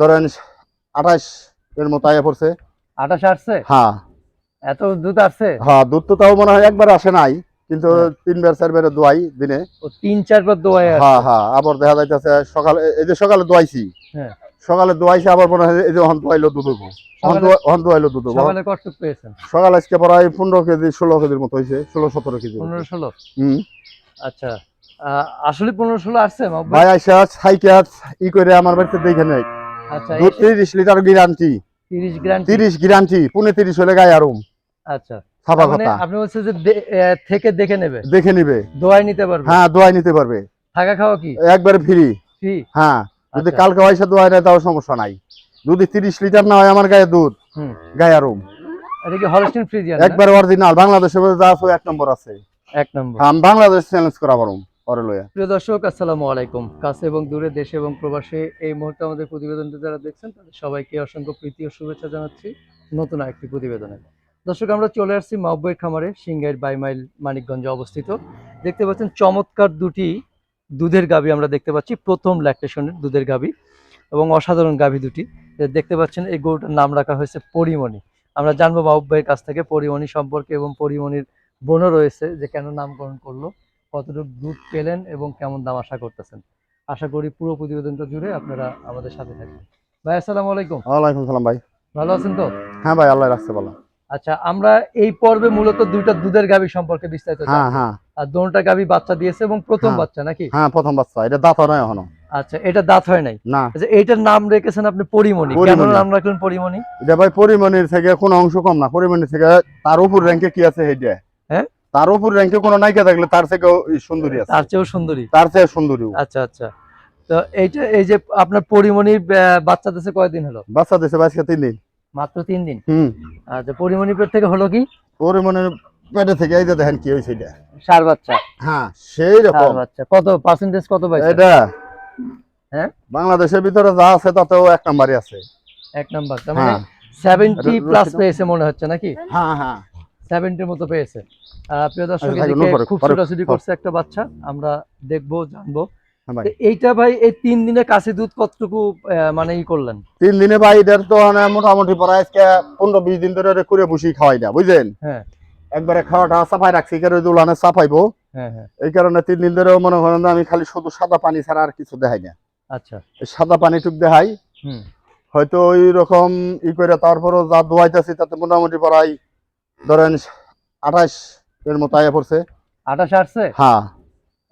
ধরেন আঠাশ এর মতো আয়া পড়ছে। আঠাশ আসছে? হ্যাঁ। এত দুধ আসছে? হ্যাঁ দুধ তো তাও মনে হয় একবার আসে নাই কিন্তু হ্যাঁ। তিনবার চারবার দোয়াই দিনে। তিন চারবার দোয়াই হ্যাঁ হ্যাঁ আবার দেখা যাইতেছে সকালে এই যে সকালে দোয়াইছি। হ্যাঁ। সকালে দোয়াইছি আবার মনে হয় এই যে হন দোয়াইলো দুধ হন দোয়াইলো দুধ সকালে কটটুক পেয়েছেন? সকালে আজকে প্রায় পনেরো কেজি ষোলো কেজির মতো হয়েছে ষোলো সতেরো কেজি। পনেরো ষোলো? হুম। আচ্ছা আসলে পনেরো ষোলো আসছে? ভাই? আইসা সাইকেল ই করে আমার বাড়িতে দেখে নেই আচ্ছা দুধ তিরিশ লিটার গ্যারান্টি তিরিশ গ্রাম তিরিশ গ্যারান্টি পুনে তিরিশ হলে গায়ে আরুম। আচ্ছা। কথা আপনি বলছেন যে থেকে দেখে নেবে? দেখে নিবে। দোয়াই নিতে পারবে? হ্যাঁ দোয়াই নিতে পারবে। থাকা খাওয়া কি? একবারে ফ্রি ফ্রি হ্যাঁ যদি আচ্ছা। কালকে পয়সা দোয়াই নেয় তাও সমস্যা নাই। যদি তিরিশ লিটার না হয় আমার গায়ে দুধ গায়ে আরুম। এটা কি হলস্টিন ফ্রিজিয়ান একবার অরিজিনাল বাংলাদেশের মধ্যে যা আছে এক নম্বর আছে। এক নম্বর। আমি বাংলাদেশ চ্যালেঞ্জ করা পারুম পরে লইয়া প্রিয় দর্শক, আসসালামু আলাইকুম। কাছে এবং দূরে দেশে এবং প্রবাসে এই মুহূর্তে আমাদের প্রতিবেদনটি যারা দেখছেন, তাদের সবাইকে অসংখ্য প্রীতি ও শুভেচ্ছা জানাচ্ছি নতুন আরেকটি প্রতিবেদনে। দর্শক, আমরা চলে আসছি মাহবুবের খামারে সিংগাইর বাইমাইল মানিকগঞ্জে অবস্থিত। দেখতে পাচ্ছেন চমৎকার দুটি দুধের গাভী আমরা দেখতে পাচ্ছি। প্রথম ল্যাকটেশনের দুধের গাভী এবং অসাধারণ গাভী দুটি। দেখতে পাচ্ছেন এই গরুটার নাম রাখা হয়েছে পরিমণি। আমরা জানব মাহবুব কাছ থেকে পরিমণি সম্পর্কে এবং পরিমণির বোনও রয়েছে যে কেন নামকরণ করল। কতটুকু দুধ পেলেন এবং কেমন দাম আশা করতেছেন? আশা করি পুরো প্রতিবেদনটা জুড়ে আপনারা আমাদের সাথে থাকবেন। ভাই আসসালামু আলাইকুম। ওয়ালাইকুম সালাম ভাই। ভালো আছেন তো? হ্যাঁ ভাই আল্লাহ রাখছে বলো আচ্ছা আমরা এই পর্বে মূলত দুইটা দুধের গাভী সম্পর্কে বিস্তারিত হ্যাঁ হ্যাঁ। আর দোনটা গাভী বাচ্চা দিয়েছে এবং প্রথম হ্যাঁ। বাচ্চা নাকি? হ্যাঁ প্রথম বাচ্চা। এটা দাঁত নয় এখনও। আচ্ছা এটা দাঁত হয় নাই? না। আচ্ছা এইটার নাম রেখেছেন আপনি পরিমণি। কেন নাম রাখলেন পরিমণি? এটা ভাই পরিমণির থেকে কোনো অংশ কম না। পরিমণির থেকে তার উপর র্যাঙ্কে কি আছে সেইটা হ্যাঁ? তার উপর র্যাঙ্কে কোনো নায়িকা থাকলে তার থেকেও সুন্দরী আছে। তার চেয়েও সুন্দরী? তার চেয়ে সুন্দরী আচ্ছা আচ্ছা। তো এইটা এই যে আপনার পরিমণির আহ, বাচ্চা দিয়েছে কয়দিন হলো? বাচ্চা দিছে বাইশকে তিন দিন। মাত্র তিন দিন? হুম। আচ্ছা পরিমণি পেট থেকে হলো কি? পরিমণির পেটে থেকে এই যে দেখেন কি হয়েছে এটা। সার বাচ্চা। হ্যাঁ সেই রকম। বাচ্চা। কত পার্সেন্টেজ কত পাইছে? এটা হ্যাঁ? বাংলাদেশের ভিতরে যা আছে তাতেও এক নাম্বারই আছে। এক নাম্বার। তার মানে হ্যাঁ সেভেন্টি এটা- প্লাস এটা- পেয়েছে মনে হচ্ছে নাকি? হ্যাঁ হ্যাঁ। সেভেন্টির মতো পেয়েছে। প্রিয় দর্শক আচ্ছা, পরে- খুব ছোটাছুটি করছে একটা বাচ্চা আমরা দেখব জানব। হ্যাঁ এইটা ভাই এই তিন দিনে কাশি দুধ কতটুকু মানে ই করলেন? তিন দিনে ভাই এটার তো মানে মোটামুটি পরে আজকে পনেরো বিশ দিন ধরে করে বসি খাওয়াই না বুঝলেন? হ্যাঁ। একবারে খাওয়াটা সাফাই রাখছি কারণ উলানে সাফাইবো হ্যাঁ হ্যাঁ। এই কারণে তিন দিন ধরে মনে করেন আমি খালি শুধু সাদা পানি ছাড়া আর কিছু দেখাই না। আচ্ছা। সাদা পানি টুক দেখাই। হয়তো ওই রকম ই করে তারপরও যা দোয়াইতেছি তাতে মোটামুটি প্রায় ধরেন আঠাশ এর মতো আয়া পড়ছে। আঠাশ আসছে? হ্যাঁ।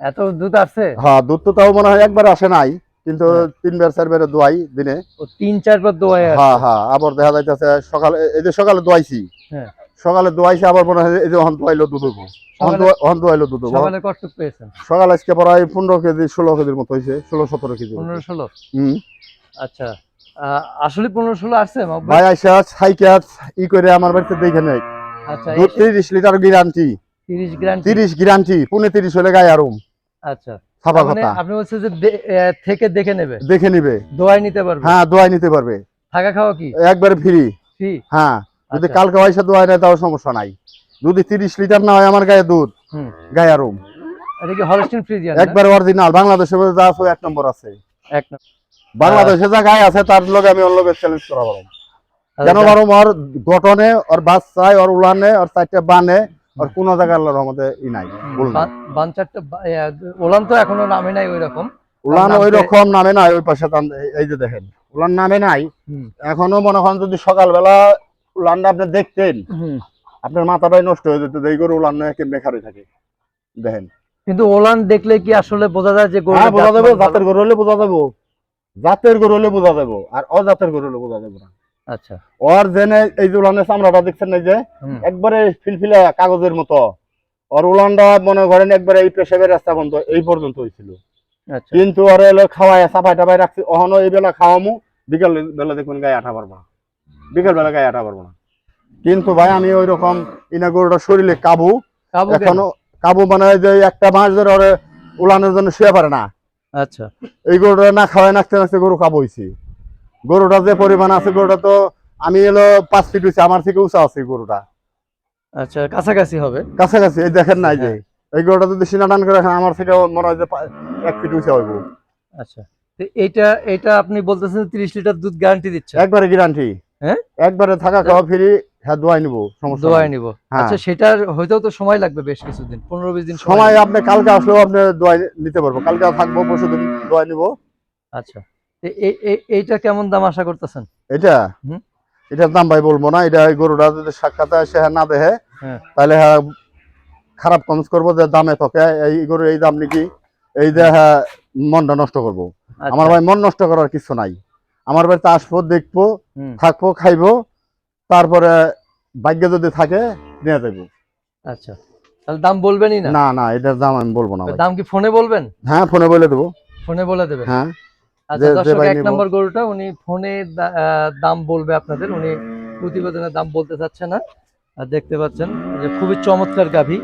এত দুধ আসছে? হ্যাঁ দুধ তো তাও মনে হয় একবার আসে নাই কিন্তু হ্যাঁ। তিনবার চারবার দোয়াই দিনে। তিন চারবার দোয়াই হ্যাঁ হ্যাঁ আবার দেখা যাইতেছে সকালে এই যে সকালে দোয়াইছি। হ্যাঁ। সকালে দোয়াইছি আবার মনে হয় এই যে হন দোয়াইলো দুধ হব সকালে- হন দোয়াইলো দুধ হব সকালে কটটুক পেয়েছেন? সকালে আজকে প্রায় পনেরো কেজি ষোলো কেজির মতো হয়েছে ষোলো সতেরো কেজি। পনেরো ষোলো? হুম। আচ্ছা আসলে পনেরো ষোলো আসছে? ভাই? আইসা সাইকেল ই করে আমার বাড়িতে দেখে নেই আচ্ছা দুধ তিরিশ লিটার গ্যারান্টি তিরিশ গ্রাম তিরিশ গ্যারান্টি পুনে তিরিশ হলে গায়ে আরুম। আচ্ছা। কথা আপনি বলছেন যে থেকে দেখে নেবে? দেখে নিবে। দোয়াই নিতে পারবে? হ্যাঁ দোয়াই নিতে পারবে। থাকা খাওয়া কি? একবারে ফ্রি ফ্রি হ্যাঁ যদি আচ্ছা। কালকে পয়সা দোয়াই নেয় তাও সমস্যা নাই। যদি তিরিশ লিটার না হয় আমার গায়ে দুধ হুম। গায়ে আরুম। এটা কি হলস্টিন ফ্রিজিয়ান একবার অরিজিনাল বাংলাদেশের মধ্যে যা আছে এক নম্বর আছে। এক না বাংলাদেশে যা গায়ে আছে তার লগে আমি ওর লগে চ্যালেঞ্জ করা পারব আচ্ছা, পারব ওর গঠনে ওর বাচ্চায় ওর উলানে ওর চারটে বানে ওর কোনো জায়গায় আল্লাহর রহমতে ই নাই। বাঞ্চারটা ওলান তো এখনও নামে নাই ওই রকম উলান ওই রকম নামে নাই ওই পাশে এই- যে দেখেন উলান নামে নাই। এখনও মনে করেন যদি সকালবেলা উলানটা আপনি দেখতেন আপনার মাথাটাই নষ্ট হয়ে যেত এই গরু উলান নয় কেমনে খারে থাকে দেখেন। কিন্তু ওলান দেখলে কি আসলে বোঝা যায় যে হ্যাঁ বোঝা জাত যাবে জাতের গরু হলে বোঝা যাব জাতের গরু হলে বোঝা যাব আর অজাতের গরু হলে বোঝা যাবে না। আচ্ছা। ওর জেনে এই যে উলানের চামড়াটা দেখছেন এই যে একবারে ফিলফিলা কাগজের মতো। ওর উলানটা মনে করেন একবারে এই পেশাবের রাস্তা পর্যন্ত এই পর্যন্ত হয়েছিল। আচ্ছা। কিন্তু ওর এলো খাওয়ায় সাফাই টাফাই রাখছি অহনো এই বেলা খাওয়ামু বিকেল বেলা দেখবেন গায়ে আঠা পারব না। বিকেল বেলা গায়ে আঠা পারব না। কিন্তু ভাই আমি ওই রকম ইনা গরুটা শরীরে কাবু। কাবু এখনও কাবু মানে যে একটা মাস ধরে ওরে উলানের জন্য শুয়ে পারে না। আচ্ছা। এই গরুটা না খাওয়ায় নাচতে নাচতে গরু কাবু হয়েছে গরুটা যে পরিমাণ আছে গরুটা তো আমি এলো পাঁচ ফিট হয়েছে আমার থেকে উঁচা আছে গরুটা। আচ্ছা কাছাকাছি হবে? কাছাকাছি এই দেখেন না এই যে। হ্যাঁ। এই গরুটা যদি সিনা টান করে রাখেন আমার থেকে মনে হয় যে এক ফিট উঁচা হইব। আচ্ছা। এইটা এটা আপনি বলতেছেন তিরিশ লিটার দুধ গ্যারান্টি দিচ্ছে? একবারে গ্যারান্টি হ্যাঁ? একবারে থাকা খাওয়া ফ্রি হ্যাঁ দোয়াই নিবো সমস্যা দোয়াই নাই। নিব। হ্যাঁ। আচ্ছা সেটার তো সময় লাগবে বেশ কিছুদিন পনেরো বিশ দিন সময় আপনি কালকে আসলেও আপনি দোয়াই নিতে পারব। কালকে থাকব পরশু দিন দোয়াই নিবো। আচ্ছা। এইটা কেমন দাম আশা করতেছেন? এটা? এটার দাম ভাই বলব না এটা গরুটা যদি সাক্ষাতে আসে হ্যাঁ না দেহে হ্যাঁ। তাহলে হ্যাঁ খারাপ কমেন্ট করব যে দামে তোকে এই গরু এই দাম নাকি এই যে মনটা নষ্ট করব। আচ্ছা, আমার ভাই মন নষ্ট করার কিছু নাই। আমার বাড়িতে আসব দেখব থাকব খাইবো তারপরে ভাগ্য যদি থাকে নিয়ে যাব আচ্ছা। তাহলে দাম বলবেনই না? না না এটার দাম আমি বলব না দাম কি ফোনে বলবেন? হ্যাঁ ফোনে বলে দেবো। ফোনে বলে দেবেন। হ্যাঁ। আচ্ছা যে- যে দর্শক এক নম্বর গরুটা উনি ফোনে দাম বলবে আপনাদের। উনি প্রতিবেদনের দাম বলতে চাচ্ছে না। দেখতে পাচ্ছেন যে খুবই চমৎকার গাভী।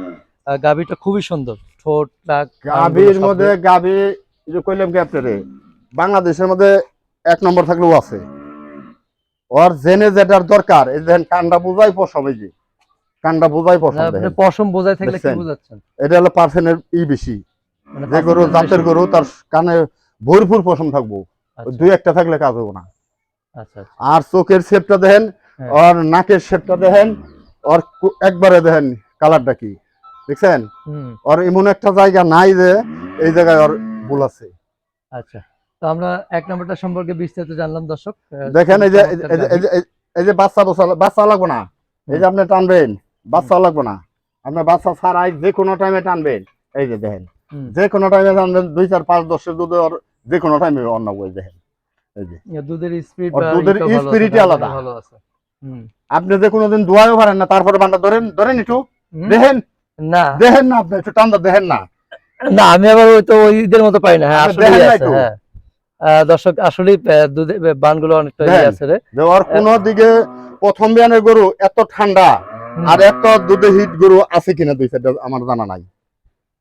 গাভীটা খুবই সুন্দর। ঠোঁট গাভীর মধ্যে গাভী যে কইলাম কি আপনারে বাংলাদেশের মধ্যে এক নম্বর থাকলেও আছে। ওর জেনে যেটার দরকার এই দেখেন কান্ডা বুঝাই পশম এই যে। কান্ডা বোঝাই পশম পশম বোঝাই থাকলে কি? এটা হলো পার্সেন্টের ই বেশি। মানে যে গরু জাতের গরু তার কানে ভরপুর পশম থাকব। আচ্ছা, দুই একটা থাকলে কাজ হবে না। আচ্ছা আচ্ছা। আর চোখের শেপটা দেখেন হ্যাঁ। আর নাকের শেপটা দেখেন আর একবারে দেখেন কালারটা কি। দেখছেন? আর এমন একটা জায়গা নাই যে এই জায়গায় ওর ভুল আছে। আচ্ছা। তো আমরা এক নম্বরটা সম্পর্কে বিস্তারিত জানলাম দর্শক। দেখেন এই যে এই যে- বাচ্চা বসা বাচ্চা লাগবে না। এই যে আপনি টানবেন বাচ্চা লাগবে না। আপনার বাচ্চা ছাড়াই যে কোনো টাইমে টানবেন। এই যে দেখেন। যে কোনো টাইমে দুই চার পাঁচ দশের দুধে ওর যে কোনো টাইমে অন্য বই দেখেন। এই যে। দুধের স্পিড দুধের আলাদা। ভালো আছে। আপনি যে কোনোদিন দোয়াও পারেন না তারপরে বান্ডা ধরেন ধরেন একটু। দেখেন। না। দেখেন না আপনি একটু টান্দা দেখেন না। না আমি আবার ওই তো ওই ঈদের মতো পাই না হ্যাঁ? হ্যাঁ। দর্শক আসলে দুধে বানগুলো অনেকটা ইয়ে। আছে রে। যে ওর কোনো দিকে প্রথম বিয়ানের গরু এত ঠান্ডা আর এত দুধে হিট গরু আছে কিনা দুই চারটা আমার জানা নাই।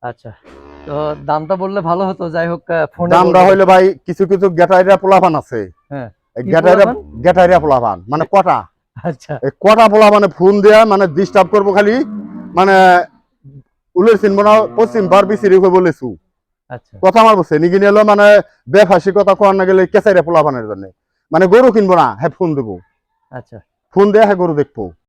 আচ্ছা। তো দামটা বললে ভালো হতো যাই হোক ফোনে দামটা হইলে ভাই কিছু কিছু পোলাপান আছে। হ্যাঁ। গেটাইরা পোলাপান? মানে কটা? আচ্ছা। এই কটা ফোন দেয়া মানে ডিস্টার্ব করব খালি মানে উলের চিনব না পশ্চিম বার বিচিরি হয়ে বলেছু আচ্ছা। কথা আমার বলছে নিকি নিলো মানে বেফাসি কথা কোয়ার না গেলে কেঁচাইরা পোলাপানের জন্য। মানে গরু কিনবো না হ্যাঁ ফোন দেবো। আচ্ছা। ফোন দেয়া হ্যাঁ গরু দেখব।